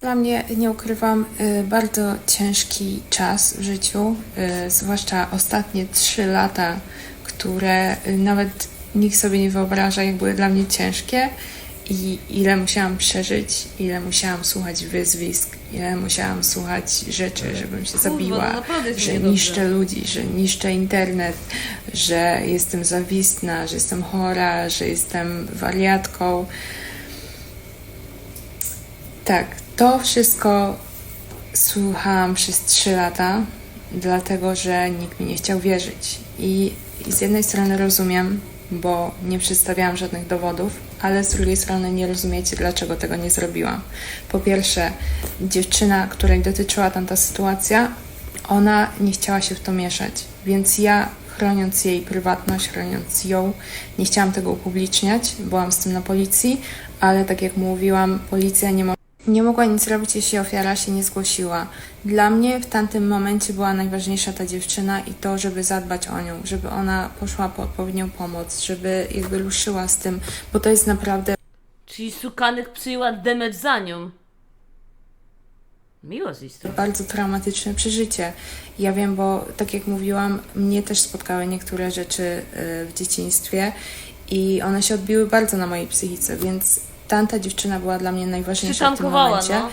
Dla mnie, nie ukrywam, y, bardzo ciężki czas w życiu, y, zwłaszcza ostatnie trzy lata, które y, nawet nikt sobie nie wyobraża, jak były dla mnie ciężkie i ile musiałam przeżyć, ile musiałam słuchać wyzwisk, ile musiałam słuchać rzeczy, żebym się zabiła, no że niszczę ludzi, że niszczę internet, że jestem zawistna, że jestem chora, że jestem wariatką. Tak, to wszystko słuchałam przez trzy lata, dlatego że nikt mi nie chciał wierzyć. I, I z jednej strony rozumiem, bo nie przedstawiałam żadnych dowodów, ale z drugiej strony nie rozumiecie, dlaczego tego nie zrobiłam. Po pierwsze, dziewczyna, której dotyczyła tamta sytuacja, ona nie chciała się w to mieszać, więc ja chroniąc jej prywatność, chroniąc ją, nie chciałam tego upubliczniać, byłam z tym na policji, ale tak jak mówiłam, policja nie, mo- nie mogła nic zrobić, jeśli ofiara się nie zgłosiła. Dla mnie w tamtym momencie była najważniejsza ta dziewczyna i to, żeby zadbać o nią, żeby ona poszła po odpowiednią pomoc, żeby jakby ruszyła z tym, bo to jest naprawdę Czyli sukanych przyjęła demet za nią. Miło z jej strony. bardzo traumatyczne przeżycie. Ja wiem, bo tak jak mówiłam, mnie też spotkały niektóre rzeczy y, w dzieciństwie i one się odbiły bardzo na mojej psychice, więc tamta dziewczyna była dla mnie najważniejsza w tym momencie. no.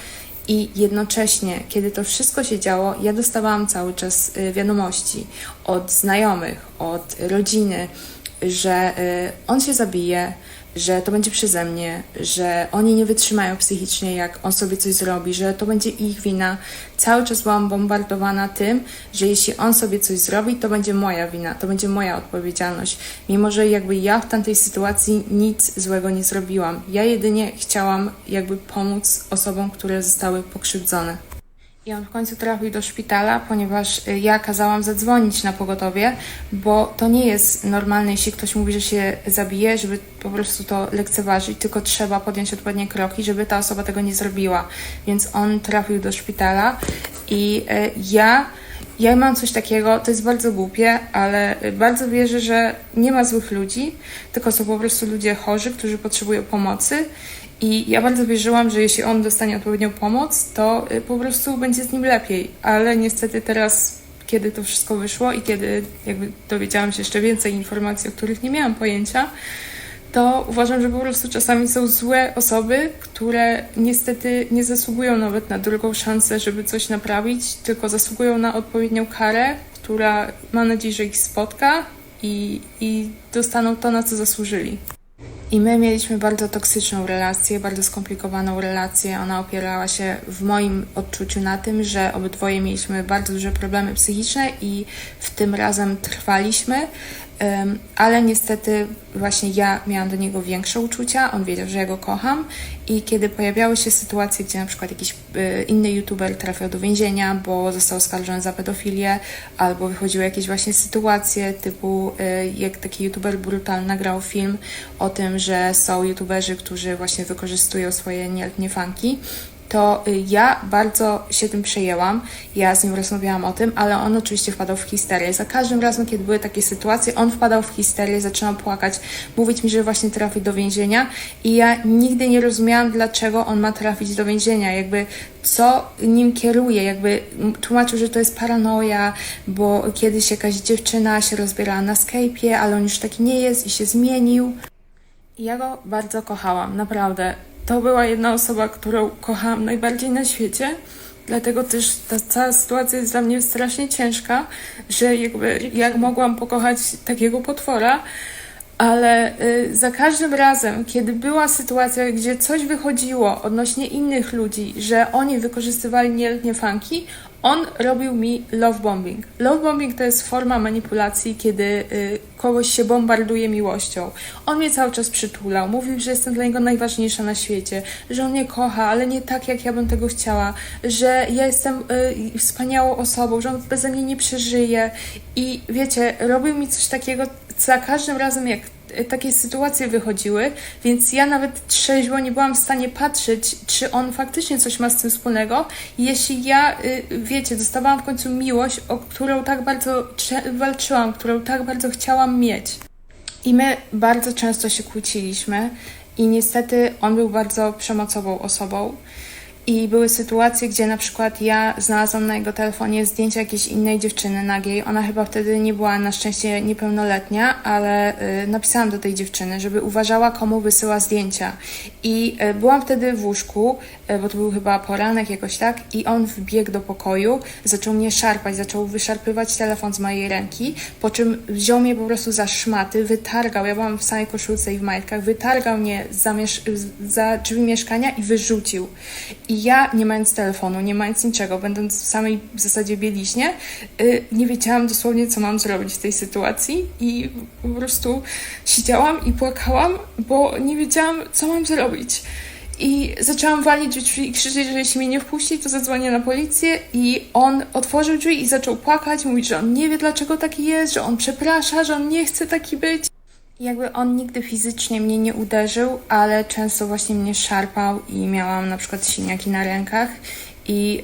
I jednocześnie, kiedy to wszystko się działo, ja dostawałam cały czas y, wiadomości od znajomych, od rodziny, że y, on się zabije, że to będzie przeze mnie, że oni nie wytrzymają psychicznie, jak on sobie coś zrobi, że to będzie ich wina. Cały czas byłam bombardowana tym, że jeśli on sobie coś zrobi, to będzie moja wina, to będzie moja odpowiedzialność. Mimo, że jakby ja w tamtej sytuacji nic złego nie zrobiłam. Ja jedynie chciałam jakby pomóc osobom, które zostały pokrzywdzone. I on w końcu trafił do szpitala, ponieważ y, ja kazałam zadzwonić na pogotowie, bo to nie jest normalne, jeśli ktoś mówi, że się zabije, żeby po prostu to lekceważyć, tylko trzeba podjąć odpowiednie kroki, żeby ta osoba tego nie zrobiła. Więc on trafił do szpitala i y, ja. Ja mam coś takiego, to jest bardzo głupie, ale bardzo wierzę, że nie ma złych ludzi, tylko są po prostu ludzie chorzy, którzy potrzebują pomocy i ja bardzo wierzyłam, że jeśli on dostanie odpowiednią pomoc, to y, po prostu będzie z nim lepiej. Ale niestety teraz, kiedy to wszystko wyszło i kiedy jakby dowiedziałam się jeszcze więcej informacji, o których nie miałam pojęcia, to uważam, że po prostu czasami są złe osoby, które niestety nie zasługują nawet na drugą szansę, żeby coś naprawić, tylko zasługują na odpowiednią karę, która mam nadzieję, że ich spotka i, i dostaną to, na co zasłużyli. I my mieliśmy bardzo toksyczną relację, bardzo skomplikowaną relację. Ona opierała się w moim odczuciu na tym, że obydwoje mieliśmy bardzo duże problemy psychiczne i w tym razem trwaliśmy. Ale niestety właśnie ja miałam do niego większe uczucia, on wiedział, że ja go kocham. I kiedy pojawiały się sytuacje, gdzie na przykład jakiś y, inny youtuber trafiał do więzienia, bo został oskarżony za pedofilię, albo wychodziły jakieś właśnie sytuacje typu y, jak taki youtuber Brutal nagrał film o tym, że są youtuberzy, którzy właśnie wykorzystują swoje nieletnie fanki, to y, ja bardzo się tym przejęłam. Ja z nim rozmawiałam o tym, ale on oczywiście wpadał w histerię. Za każdym razem, kiedy były takie sytuacje, on wpadał w histerię, zaczynał płakać, mówić mi, że właśnie trafi do więzienia i ja nigdy nie rozumiałam, dlaczego on ma trafić do więzienia, jakby co nim kieruje, jakby tłumaczył, że to jest paranoja, bo kiedyś jakaś dziewczyna się rozbierała na Skype'ie, ale on już taki nie jest i się zmienił. Ja go bardzo kochałam, naprawdę. To była jedna osoba, którą kochałam najbardziej na świecie. Dlatego też ta cała sytuacja jest dla mnie strasznie ciężka, że jakby jak mogłam pokochać takiego potwora, ale y, za każdym razem, kiedy była sytuacja, gdzie coś wychodziło odnośnie innych ludzi, że oni wykorzystywali nieletnie fanki, on robił mi love bombing. Love bombing to jest forma manipulacji, kiedy y, kogoś się bombarduje miłością. On mnie cały czas przytulał, mówił, że jestem dla niego najważniejsza na świecie, że on mnie kocha, ale nie tak, jak ja bym tego chciała, że ja jestem y, wspaniałą osobą, że on beze mnie nie przeżyje. I wiecie, robił mi coś takiego za każdym razem, jak takie sytuacje wychodziły, więc ja nawet trzeźwo nie byłam w stanie patrzeć, czy on faktycznie coś ma z tym wspólnego. Jeśli ja, y, wiecie, dostawałam w końcu miłość, o którą tak bardzo walczyłam, którą tak bardzo chciałam mieć. I my bardzo często się kłóciliśmy i niestety on był bardzo przemocową osobą. I były sytuacje, gdzie na przykład ja znalazłam na jego telefonie zdjęcia jakiejś innej dziewczyny nagiej. Ona chyba wtedy nie była na szczęście niepełnoletnia, ale y, napisałam do tej dziewczyny, żeby uważała, komu wysyła zdjęcia. I y, byłam wtedy w łóżku, y, bo to był chyba poranek jakoś tak, i on wbiegł do pokoju, zaczął mnie szarpać, zaczął wyszarpywać telefon z mojej ręki, po czym wziął mnie po prostu za szmaty, wytargał, ja byłam w samej koszulce i w majtkach, wytargał mnie za, za drzwi mieszkania i wyrzucił. Ja, nie mając telefonu, nie mając niczego, będąc w samej w zasadzie bieliźnie, y, nie wiedziałam dosłownie, co mam zrobić w tej sytuacji i po prostu siedziałam i płakałam, bo nie wiedziałam, co mam zrobić. I zaczęłam walić drzwi i krzyczeć, że jeśli mnie nie wpuści, to zadzwonię na policję. I on otworzył drzwi i zaczął płakać, mówić, że on nie wie, dlaczego taki jest, że on przeprasza, że on nie chce taki być. Jakby on nigdy fizycznie mnie nie uderzył, ale często właśnie mnie szarpał i miałam na przykład siniaki na rękach. I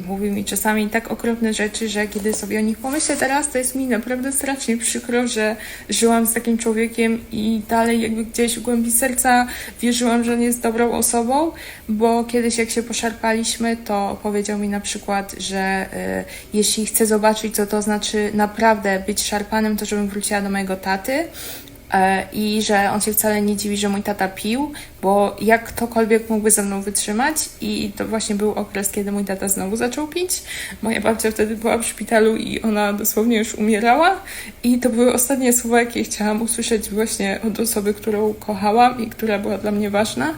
y, mówił mi czasami tak okropne rzeczy, że kiedy sobie o nich pomyślę teraz, to jest mi naprawdę strasznie przykro, że żyłam z takim człowiekiem i dalej jakby gdzieś w głębi serca wierzyłam, że on jest dobrą osobą, bo kiedyś jak się poszarpaliśmy, to powiedział mi na przykład, że y, jeśli chcę zobaczyć, co to znaczy naprawdę być szarpanym, to żebym wróciła do mojego taty, i że on się wcale nie dziwi, że mój tata pił, bo jak ktokolwiek mógłby ze mną wytrzymać i to właśnie był okres, kiedy mój tata znowu zaczął pić. Moja babcia wtedy była w szpitalu i ona dosłownie już umierała i to były ostatnie słowa, jakie chciałam usłyszeć właśnie od osoby, którą kochałam i która była dla mnie ważna.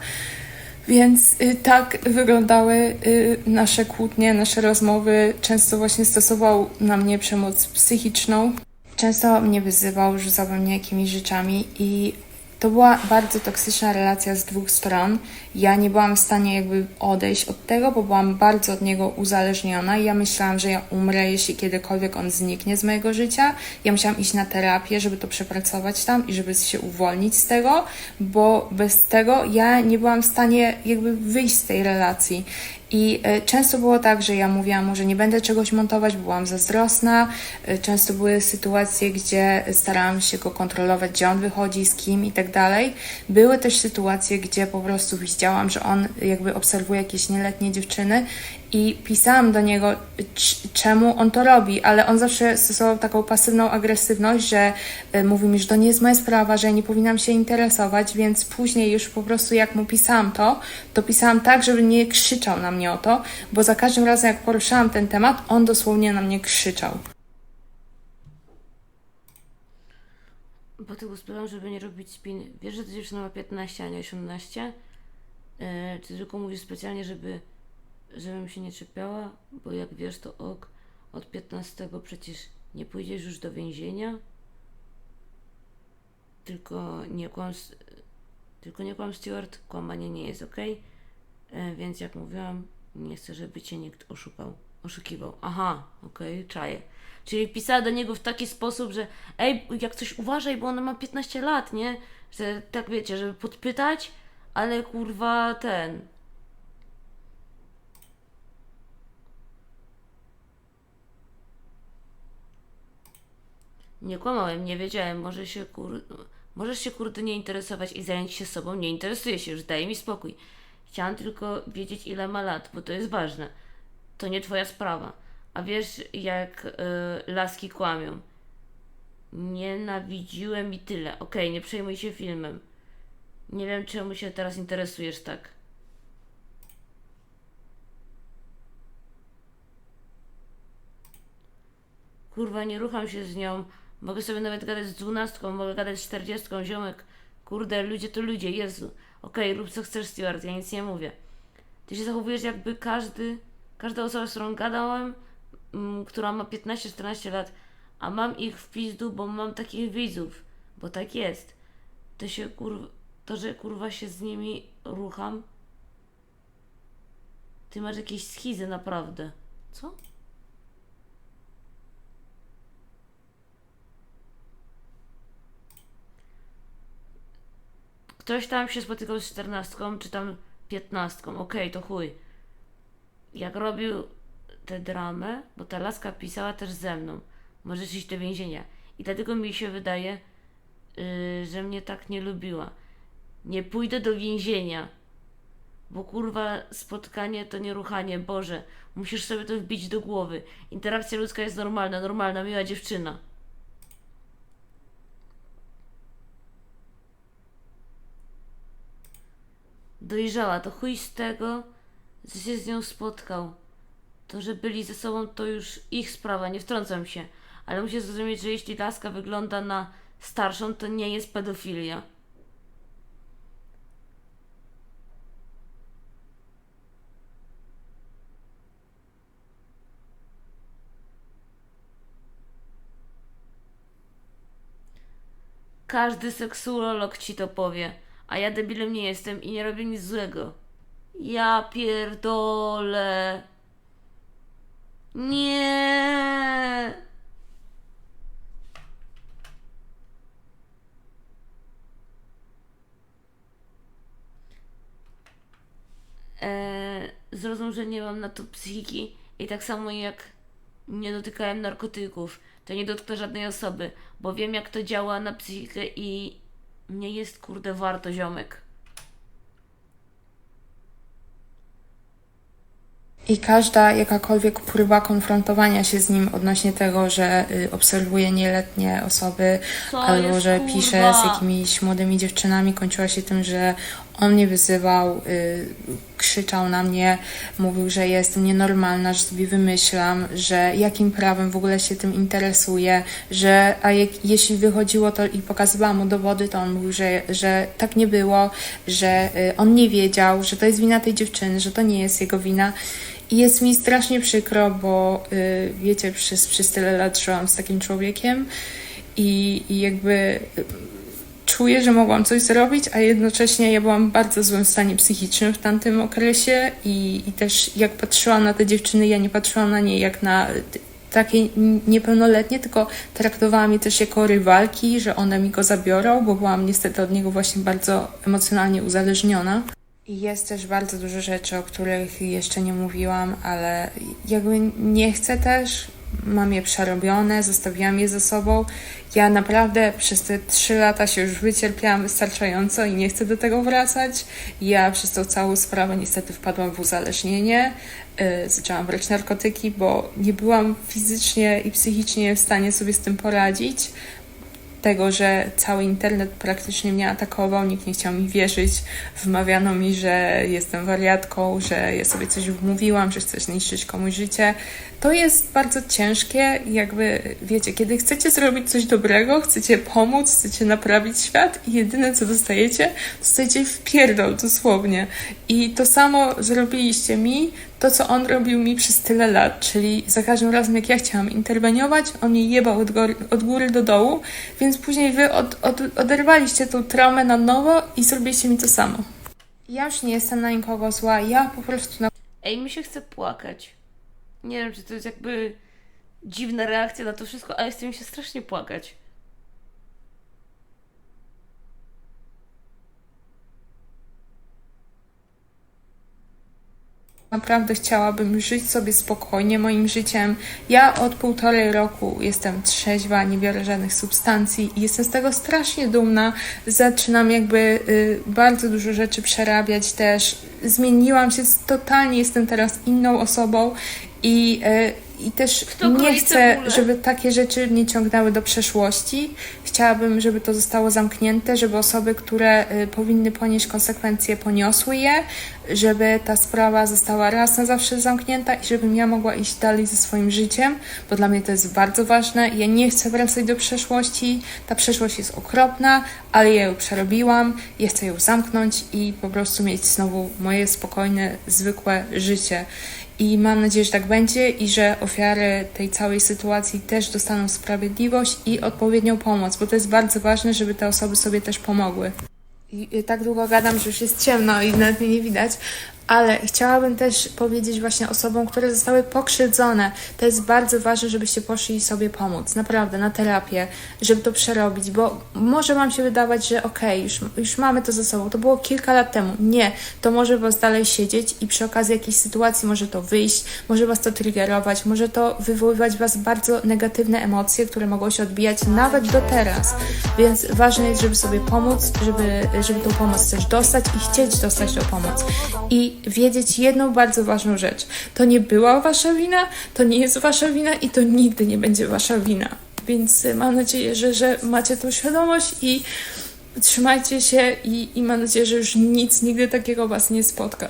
Więc y, tak wyglądały y, nasze kłótnie, nasze rozmowy. Często właśnie stosował na mnie przemoc psychiczną. Często mnie wyzywał, rzucał we mnie jakimiś rzeczami i to była bardzo toksyczna relacja z dwóch stron. Ja nie byłam w stanie jakby odejść od tego, bo byłam bardzo od niego uzależniona i ja myślałam, że ja umrę, jeśli kiedykolwiek on zniknie z mojego życia. Ja musiałam iść na terapię, żeby to przepracować tam i żeby się uwolnić z tego, bo bez tego ja nie byłam w stanie jakby wyjść z tej relacji. I e, często było tak, że ja mówiłam mu, że nie będę czegoś montować, byłam zazdrosna. E, Często były sytuacje, gdzie starałam się go kontrolować, gdzie on wychodzi, z kim i tak dalej. Były też sytuacje, gdzie po prostu widziałam, że on jakby obserwuje jakieś nieletnie dziewczyny i pisałam do niego, czemu on to robi, ale on zawsze stosował taką pasywną agresywność, że y, mówi mi, że to nie jest moja sprawa, że ja nie powinnam się interesować, więc później już po prostu jak mu pisałam to, to pisałam tak, żeby nie krzyczał na mnie o to, bo za każdym razem jak poruszałam ten temat, on dosłownie na mnie krzyczał. Po tego sprawiam, żeby nie robić spin. Wiesz, że ta dziewczyna ma 15, a nie 18? E, czy tylko mówisz specjalnie, żeby żebym się nie czepiała? Bo jak wiesz, to ok. Od 15 przecież nie pójdziesz już do więzienia. Tylko nie kłam, tylko nie kłam Stewart, kłamanie nie jest ok. E, więc jak mówiłam, nie chcę, żeby cię nikt oszukał. Oszukiwał. Aha, okej, czaję. Czyli pisała do niego w taki sposób, że ej, jak coś uważaj, bo ona ma 15 lat, nie? Że tak wiecie, żeby podpytać, ale kurwa ten. Nie kłamałem, nie wiedziałem, może się kur... Możesz się kurde nie interesować i zająć się sobą. Nie interesuję się już, daj mi spokój. Chciałam tylko wiedzieć, ile ma lat, bo to jest ważne. To nie twoja sprawa. A wiesz, jak y, laski kłamią. Nienawidziłem i tyle. Okej, nie przejmuj się filmem. Nie wiem, czemu się teraz interesujesz tak. Kurwa, nie rucham się z nią. Mogę sobie nawet gadać z dwunastką, mogę gadać z czterdziestką, ziomek. Kurde, ludzie to ludzie, Jezu. Okej, rób co chcesz, Stewart, ja nic nie mówię. Ty się zachowujesz jakby każdy, każda osoba, z którą gadałem, mm, która ma 15-14 lat, a mam ich w pizdu, bo mam takich widzów, bo tak jest. To się kurwa, to, że kurwa się z nimi rucham, ty masz jakieś schizy naprawdę. Co? Ktoś tam się spotykał z czternastką, czy tam piętnastką. Okej, to chuj. Jak robił tę dramę, bo ta laska pisała też ze mną. Możesz iść do więzienia. I dlatego mi się wydaje, yy, że mnie tak nie lubiła. Nie pójdę do więzienia, Bo kurwa, spotkanie to nie ruchanie, Boże. Musisz sobie to wbić do głowy. Interakcja ludzka jest normalna, normalna, miła dziewczyna. Dojrzała, to chuj z tego, że się z nią spotkał. To, że byli ze sobą, to już ich sprawa, nie wtrącam się. Ale musisz zrozumieć, że jeśli laska wygląda na starszą, to nie jest pedofilia. Każdy seksuolog ci to powie, a ja debilem nie jestem i nie robię nic złego. Ja pierdolę. Nie. Eee, zrozum, że nie mam na to psychiki i tak samo jak nie dotykałem narkotyków, to nie dotknę żadnej osoby, bo wiem jak to działa na psychikę i nie jest kurde warto ziomek. I każda jakakolwiek próba konfrontowania się z nim odnośnie tego, że y, obserwuje nieletnie osoby Co albo jest, że pisze z jakimiś młodymi dziewczynami, kończyła się tym, że on mnie wyzywał, y, krzyczał na mnie, mówił, że jestem nienormalna, że sobie wymyślam, że jakim prawem w ogóle się tym interesuje, że a jak, jeśli wychodziło to i pokazywałam mu dowody, to on mówił, że, że tak nie było, że y, on nie wiedział, że to jest wina tej dziewczyny, że to nie jest jego wina. I jest mi strasznie przykro, bo y, wiecie, przez, przez tyle lat żyłam z takim człowiekiem i, i jakby y, czuję, że mogłam coś zrobić, a jednocześnie ja byłam w bardzo złym stanie psychicznym w tamtym okresie i, i też jak patrzyłam na te dziewczyny, ja nie patrzyłam na nie jak na takie niepełnoletnie, tylko traktowałam je też jako rywalki, że one mi go zabiorą, bo byłam niestety od niego właśnie bardzo emocjonalnie uzależniona. I jest też bardzo dużo rzeczy, o których jeszcze nie mówiłam, ale jakby nie chcę też. Mam je przerobione, zostawiłam je ze sobą. Ja naprawdę przez te trzy lata się już wycierpiałam wystarczająco i nie chcę do tego wracać. Ja przez tą całą sprawę niestety wpadłam w uzależnienie. Yy, zaczęłam brać narkotyki, bo nie byłam fizycznie i psychicznie w stanie sobie z tym poradzić tego, że cały internet praktycznie mnie atakował, nikt nie chciał mi wierzyć. Wmawiano mi, że jestem wariatką, że ja sobie coś wmówiłam, że chcę zniszczyć komuś życie. To jest bardzo ciężkie, jakby wiecie, kiedy chcecie zrobić coś dobrego, chcecie pomóc, chcecie naprawić świat i jedyne co dostajecie, dostajecie w pierdol dosłownie. I to samo zrobiliście mi, to co on robił mi przez tyle lat, czyli za każdym razem jak ja chciałam interweniować, on mnie jebał od góry, od góry do dołu, więc później wy od, od, oderwaliście tą traumę na nowo i zrobiliście mi to samo. Ja już nie jestem na nikogo zła, ja po prostu na Ej, mi się chce płakać. Nie wiem, czy to jest jakby dziwna reakcja na to wszystko, ale chce mi się strasznie płakać. Naprawdę chciałabym żyć sobie spokojnie moim życiem. Ja od półtorej roku jestem trzeźwa, nie biorę żadnych substancji i jestem z tego strasznie dumna. Zaczynam jakby y, bardzo dużo rzeczy przerabiać też. Zmieniłam się totalnie, jestem teraz inną osobą i, y, i też Kto nie chcę, żeby takie rzeczy nie ciągnęły do przeszłości. Chciałabym, żeby to zostało zamknięte, żeby osoby, które y, powinny ponieść konsekwencje, poniosły je, żeby ta sprawa została raz na zawsze zamknięta i żebym ja mogła iść dalej ze swoim życiem, bo dla mnie to jest bardzo ważne. Ja nie chcę wracać do przeszłości. Ta przeszłość jest okropna, ale ja ją przerobiłam. Ja chcę ją zamknąć i po prostu mieć znowu moje spokojne, zwykłe życie. I mam nadzieję, że tak będzie i że ofiary tej całej sytuacji też dostaną sprawiedliwość i odpowiednią pomoc, bo to jest bardzo ważne, żeby te osoby sobie też pomogły. I, tak długo gadam, że już jest ciemno i nawet mnie nie widać, Ale chciałabym też powiedzieć właśnie osobom, które zostały pokrzywdzone, to jest bardzo ważne, żebyście poszli sobie pomóc, naprawdę, na terapię, żeby to przerobić, bo może Wam się wydawać, że okej, już, już mamy to ze sobą, to było kilka lat temu. Nie, to może Was dalej siedzieć i przy okazji jakiejś sytuacji może to wyjść, może Was to triggerować, może to wywoływać Was bardzo negatywne emocje, które mogą się odbijać nawet do teraz. Więc ważne jest, żeby sobie pomóc, żeby, żeby tą pomoc też dostać i chcieć dostać tą pomoc. I wiedzieć jedną bardzo ważną rzecz. To nie była Wasza wina, to nie jest Wasza wina i to nigdy nie będzie Wasza wina. Więc y, mam nadzieję, że, że macie tą świadomość i trzymajcie się i, i mam nadzieję, że już nic nigdy takiego Was nie spotka.